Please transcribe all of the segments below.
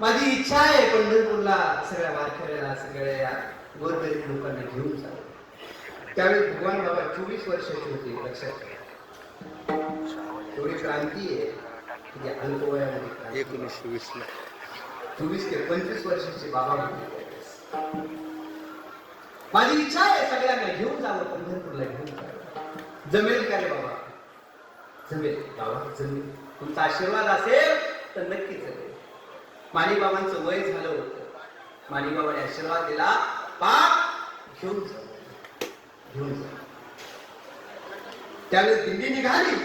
माझी इच्छा आहे पंढरपूरला सगळ्या वारकऱ्याला सगळ्या गोरगरीब लोकांना घेऊन जावं. त्यावेळी भगवान बाबा चोवीस वर्षाचे होते लक्षात एवढी क्रांती आहे अल्पवयामध्ये. एकोणीसशे वीसला. चोवीस ते पंचवीस वर्षाचे बाबा होते. माझी इच्छा आहे सगळ्यांना घेऊन जावं पंढरपूरला घेऊन जावं. जमेल का रे बाबा? जमेल. बाबा जमेल. तुमचा आशीर्वाद असेल तर नक्कीच जमेल. माणीबाबांचं वय झालं होतं. माणीबाबाने आशीर्वाद दिला पाप घेऊन जा घेऊन जा त्यावेळेस दिंडी निघाली.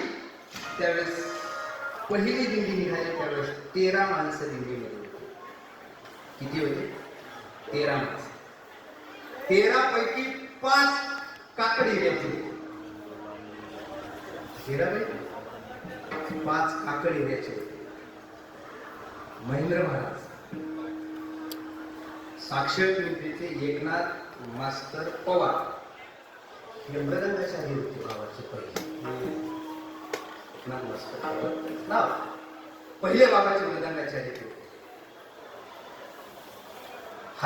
त्यावेळेस पहिली दिंडी निघाली त्यावेळेस तेरा माणसं दिंडीमध्ये होती. किती होते? तेरा माणसं. तेरा पैकी पाच काकड हिऱ्याचे तेरा पैकी पाच काकड हिऱ्याचे होते महेंद्र महाराज. साक्षर पिंपरीचे एकनाथ मास्तर पवार. हे मृदंगाच्या होते बाबाचे पहिले. एकनाथ मास्तर पवार. नाव? पहिले बाबाचे मृदंगाचार्य होते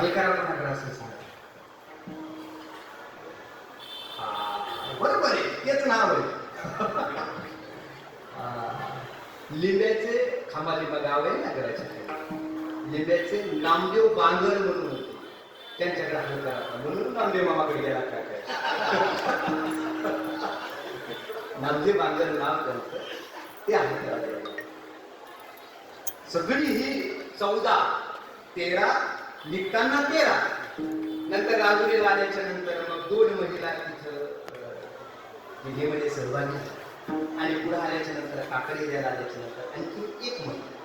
होते नगर असं सांगा. बरोबर आहे. तेच नाव आहे. हा, लिंब्याचे खांबालिंबा गाव आहे नगराच्या खाली. लिंब्याचे नामदेव बांगर म्हणून होते. त्यांच्याकडे हलकारा म्हणून नामदेव मामाकडे गेला काय काय. नामदेव बांगर नाव त्यांचं. ते आहे सगळी ही चौदा तेरा निघताना तेरा. नंतर राजुरीला आल्याच्यानंतर मग दोन महिला तिथं म्हणजे विधीमध्ये सहभागी आणि पुढे आल्याच्यानंतर काकडी द्यायला आल्याच्यानंतर आणखी एक महिला.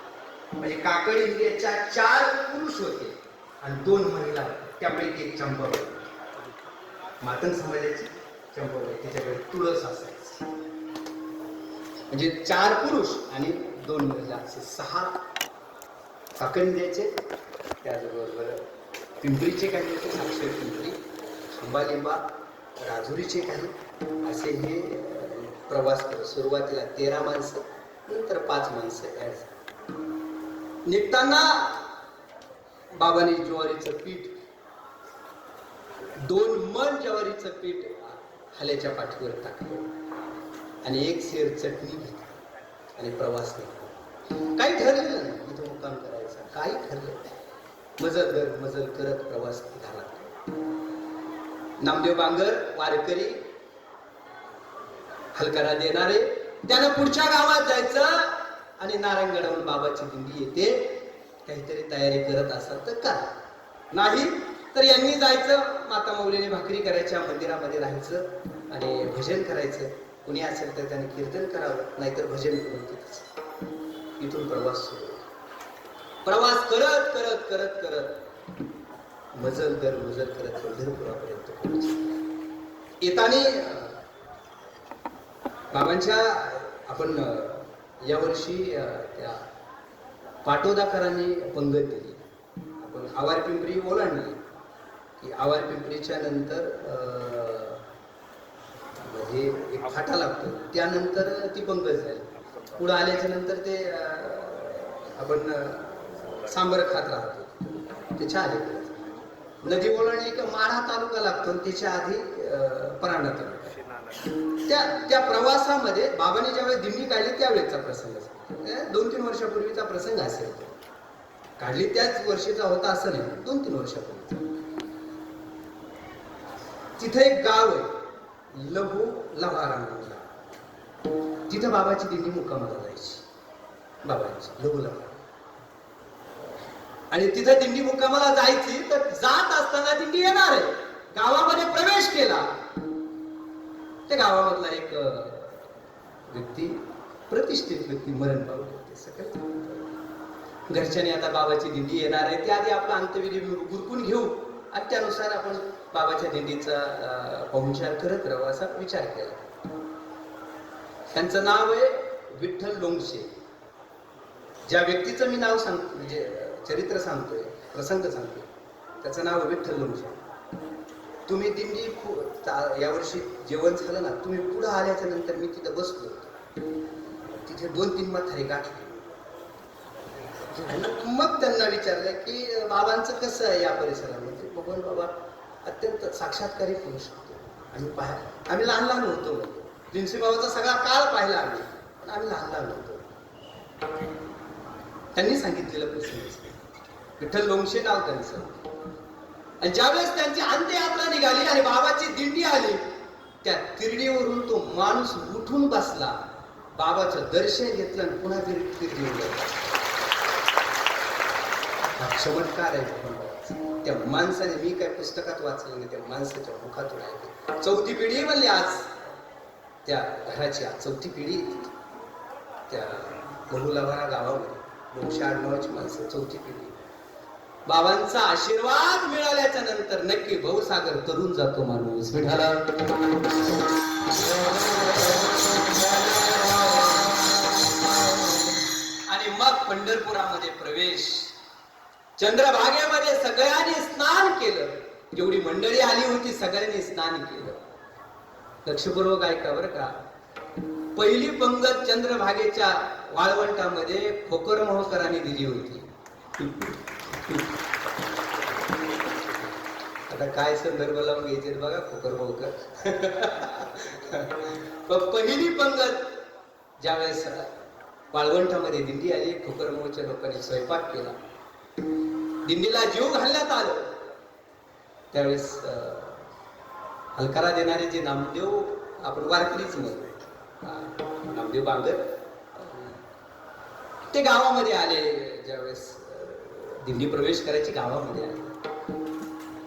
म्हणजे काकडी हिऱ्याच्या चार पुरुष होते. आणि दोन महिला त्यापैकी एक चंपाबाई मातन समाजाची चंपाबाई तिच्याकडे तुळस असायची. म्हणजे चार पुरुष आणि दोन महिला. असे सहा काकंद्याचे त्याचबरोबर पिंपरीचे काही होते. साक्षर पिंपरी खांबालिंबा राजुरीचे काही. असे हे प्रवास करत सुरुवातीला तेरा माणसं नंतर पाच माणसं झाली. निघताना बाबाने ज्वारीचं पीठ दोन मन ज्वारीचं पीठ हल्याच्या पाठीवर टाकलं आणि एक शेर चटणी घेतली आणि प्रवास केला काही ठरलेलं नाही इथं मुक्काम करायचा. काही ठरलं नाही. मजल कर मजल करत प्रवास झाला नामदेव बांगर वारकरी हलकारा देणारे. त्यानं पुढच्या गावात जायचं आणि नारायणगडावर बाबाची दिंडी येते. काहीतरी तयारी करत असाल तर का नाही तर यांनी जायचं माता मौलीने भाकरी करायच्या मंदिरामध्ये राहायचं आणि भजन करायचं. कुणी असेल तर त्याने कीर्तन करावं नाहीतर भजन करून इथून प्रवास सुरू प्रवास करत करत करत करत मजल दर मजल करत पंढरपुरापर्यंत येताना बाबांच्या आपण यावर्षी त्या पाटोदाकरांनी पंगत दिली. आपण आवार पिंपरी ओलांडली की आवार पिंपरीच्या नंतर हे एक फाटा लागतो. त्यानंतर ती पंगत झाली. पुढे आल्याच्यानंतर ते आपण सांबर खात राहतो. त्याच्या आधी नदी ओलांडली का माढा तालुका लागतो आणि त्याच्या आधी परांडा तालुका. त्या त्या प्रवासामध्ये बाबांनी ज्यावेळेस दिंडी काढली त्यावेळेचा प्रसंग असेल. दोन तीन वर्षापूर्वीचा प्रसंग असेल. काढली त्याच वर्षीचा होता असं नाही दोन तीन वर्षापूर्वी तिथे एक गाव आहे लघु लव्हारा म्हणून तिथं बाबाची दिंडी मुक्कामाला जायची. बाबांची लघु लव्हारा आणि तिथं दिंडी मुक्कामाला जायची तर जात असताना दिंडी येणार आहे. गावामध्ये प्रवेश केला. त्या गावामधला एक व्यक्ती प्रतिष्ठित व्यक्ती मरण पावले होते. सकल घरच्यांनी आता बाबाची दिंडी येणार आहे. त्याआधी आपला अंत्यविधी गुरकून घेऊ आणि त्यानुसार आपण बाबाच्या दिंडीचा पाहुणचार करत राहू असा विचार केला. त्यांचं नाव आहे विठ्ठल लोंगशे ज्या व्यक्तीचं मी नाव सांग म्हणजे चरित्र सांगतोय प्रसंग सांगतोय त्याचं नाव आहे विठ्ठल लोंगशे तुम्ही दिंडी ता- यावर्षी जेवण झालं ना तुम्ही पुढं आल्याच्यानंतर मी तिथं बसलो. तिथे दोन तीन म्हातारे गाठले. मग त्यांना विचारलं की बाबांचं कसं आहे या परिसरामध्ये बघून बाबा अत्यंत साक्षात्कारी पुरुष होतो. आम्ही पाहा आम्ही लहान लहान होतो. म्हणजे बाबाचा सगळा काळ पाहिला आम्ही. पण आम्ही लहान लहान होतो. त्यांनी सांगितलेलं प्रसंग विठ्ठल लोंगशे नाव त्यांचं. आणि ज्यावेळेस त्यांची अंत्ययात्रा निघाली आणि बाबाची दिंडी आली त्या तिरडीवरून तो माणूस उठून बसला. बाबाचं दर्शन घेतलं आणि पुन्हा तिर- चमत्कार आहे त्या माणसाने मी काय पुस्तकात वाचलं नाही त्या माणसाच्या मुखातून ऐकलं चौथी पिढी म्हणली आज त्या घराची आज चौथी पिढी त्या बहुलावारा गावामध्ये दोनशे आडनावाची माणसं चौथी पिढी. बाबांचा आशीर्वाद मिळाल्याच्या नंतर नक्की भाऊसागर तरुण जातो माणूस. मिठाला आणि मग पंढरपुरामध्ये प्रवेश. चंद्रभागेमध्ये सगळ्यांनी स्नान केलं. जेवढी मंडळी आली होती सगळ्यांनी स्नान केलं. लक्षपूर्वक ऐका बरं का. पहिली पंगत चंद्रभागेच्या वाळवंटामध्ये खोकर मोहकरांनी दिली होती. आता काय संदर्भ लावून घ्यायचे बघा खोकर मोहकर पहिली पंगत ज्यावेळेस वाळवंटामध्ये दिंडी आली खोकर मोहच्या लोकांनी स्वयंपाक केला. दिंडीला जीव घालण्यात आलं. त्यावेळेस हलकारा देणारे जे नामदेव आपण वारकरीच म्हणतो. नामदेव बांगर. ते गावामध्ये आले ज्यावेळेस दिंडी प्रवेश करायची गावामध्ये आले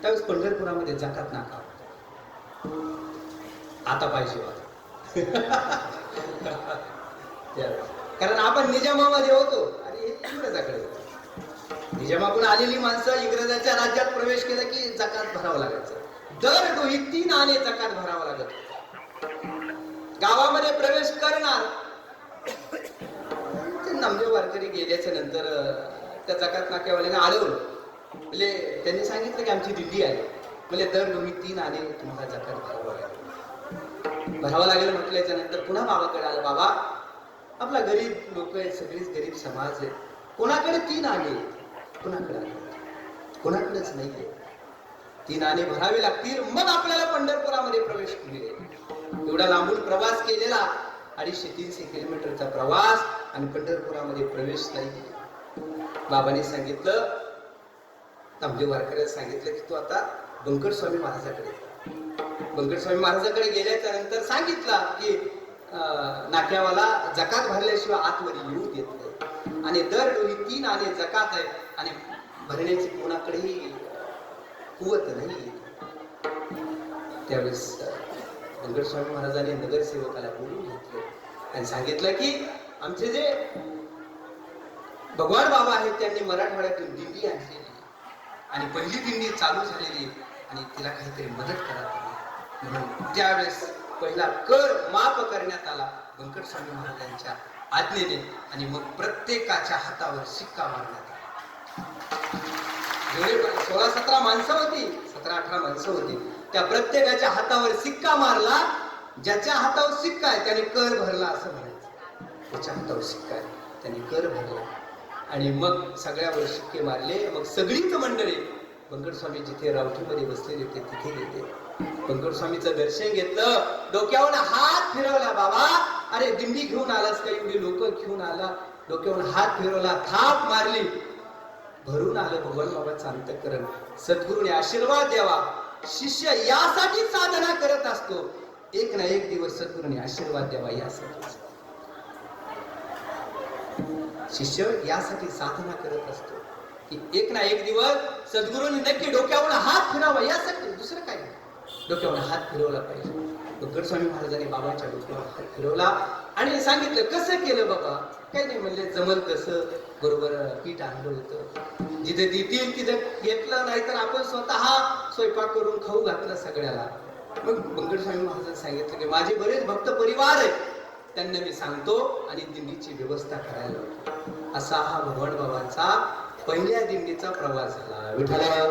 त्यावेळेस पंढरपुरामध्ये जकात नाका. आता पाहिजे कारण आपण निजामामध्ये होतो. आणि इंग्रजाकडे होतो. निजामाकडून आलेली माणसं इंग्रजाच्या राज्यात प्रवेश केला की जकात भरावं लागायचं. दर डोही तीन आणे जकात भरावं लागत. गावामध्ये प्रवेश करणार. ते नामदेव वारकरी गेल्याच्यानंतर त्या जकात नाक्यावाल्याने आळवलं म्हणजे त्यांनी सांगितलं की आमची दिल्ली आहे. म्हणजे दर तुम्ही तीन आणे तुम्हाला जकात भरावं लागेल भरावं लागेल म्हटल्याच्या नंतर पुन्हा बाबाकडे आलं बाबा आपला गरीब लोक आहेत सगळीच गरीब समाज आहे कोणाकडे तीन आणे कोणाकडे आले? कोणाकडेच नाहीये तीन आणे भरावे लागतील मग आपल्याला पंढरपुरामध्ये प्रवेश मिळेल. एवढा लांबून प्रवास केलेला अडीचशे तीनशे किलोमीटरचा प्रवास आणि पंढरपुरामध्ये प्रवेश नाही. बाबाने सांगितलं तांबे वारकऱ्याला सांगितलं की तू आता बंकट स्वामी महाराजाकडे बंकट स्वामी महाराजाकडे गेल्याच्यानंतर सांगितला की नाक्यावाला जकात भरल्याशिवाय आतवर येऊ देत नाही. आणि दर डोळी तीन आणि जकात आहे आणि भरण्याची कोणाकडेही कुवत नाही. त्यावेळेस बंकट स्वामी महाराजांनी नगरसेवकाला बोलून घेतलं आणि सांगितलं की आमचे जे भगवान बाबा आहेत त्यांनी मराठवाड्यातून दिंडी आणलेली. आणि पहिली दिंडी चालू झालेली आणि तिला काहीतरी मदत करा म्हणून त्यावेळेस पहिला कर माफ करण्यात आला. व्यंकट स्वामी महाराजांच्या आज्ञेने आणि मग प्रत्येकाच्या हातावर शिक्का मारण्यात आला. सोळा सतरा माणसं होती सतरा अठरा माणसं होती. त्या प्रत्येकाच्या हातावर सिक्का मारला. ज्याच्या हातावर सिक्का आहे त्याने कर भरला असं म्हणायचं. त्याच्या हातावर शिक्का आहे त्यांनी कर भरला. आणि मग सगळ्यावर शिक्के मारले. मग सगळीच मंडळी पंकटस्वामी जिथे रावठीमध्ये बसलेले ते तिथे गेले. पंकटस्वामीचं दर्शन घेतलं. डोक्यावर हात फिरवला बाबा अरे दिंडी घेऊन आलास का? एवढी लोक घेऊन आला. डोक्यावर हात फिरवला थाप मारली. भरून आलं भगवान बाबाचं अंतकरण. सद्गुरूने आशीर्वाद द्यावा. शिष्य यासाठी साधना करत असतो. एक ना एक दिवस सद्गुरूने आशीर्वाद द्यावा यासाठी. शिष्य यासाठी साधना करत असतो. की एक ना एक दिवस सद्गुरूंनी नक्की डोक्यावर हात फिरावा यासाठी दुसरं काय नाही. डोक्यावर हात फिरवला पाहिजे. गड स्वामी महाराजांनी बाबाच्या डोक्यावर हात फिरवला आणि सांगितलं कसं केलं बाबा? काही नाही म्हणले जमल कसं बरोबर पीठ आणलं होतं. जिथे देतील तिथे घेतलं नाही तर आपण स्वतः स्वयंपाक करून खाऊ घातलं सगळ्याला. मग बंकट स्वामी महाराजांनी सांगितलं की माझे बरेच भक्त परिवार आहेत. त्यांना मी सांगतो आणि दिंडीची व्यवस्था करायला लावतो. असा हा भगवान बाबांचा पहिल्या दिंडीचा प्रवास झाला. विठ्ठला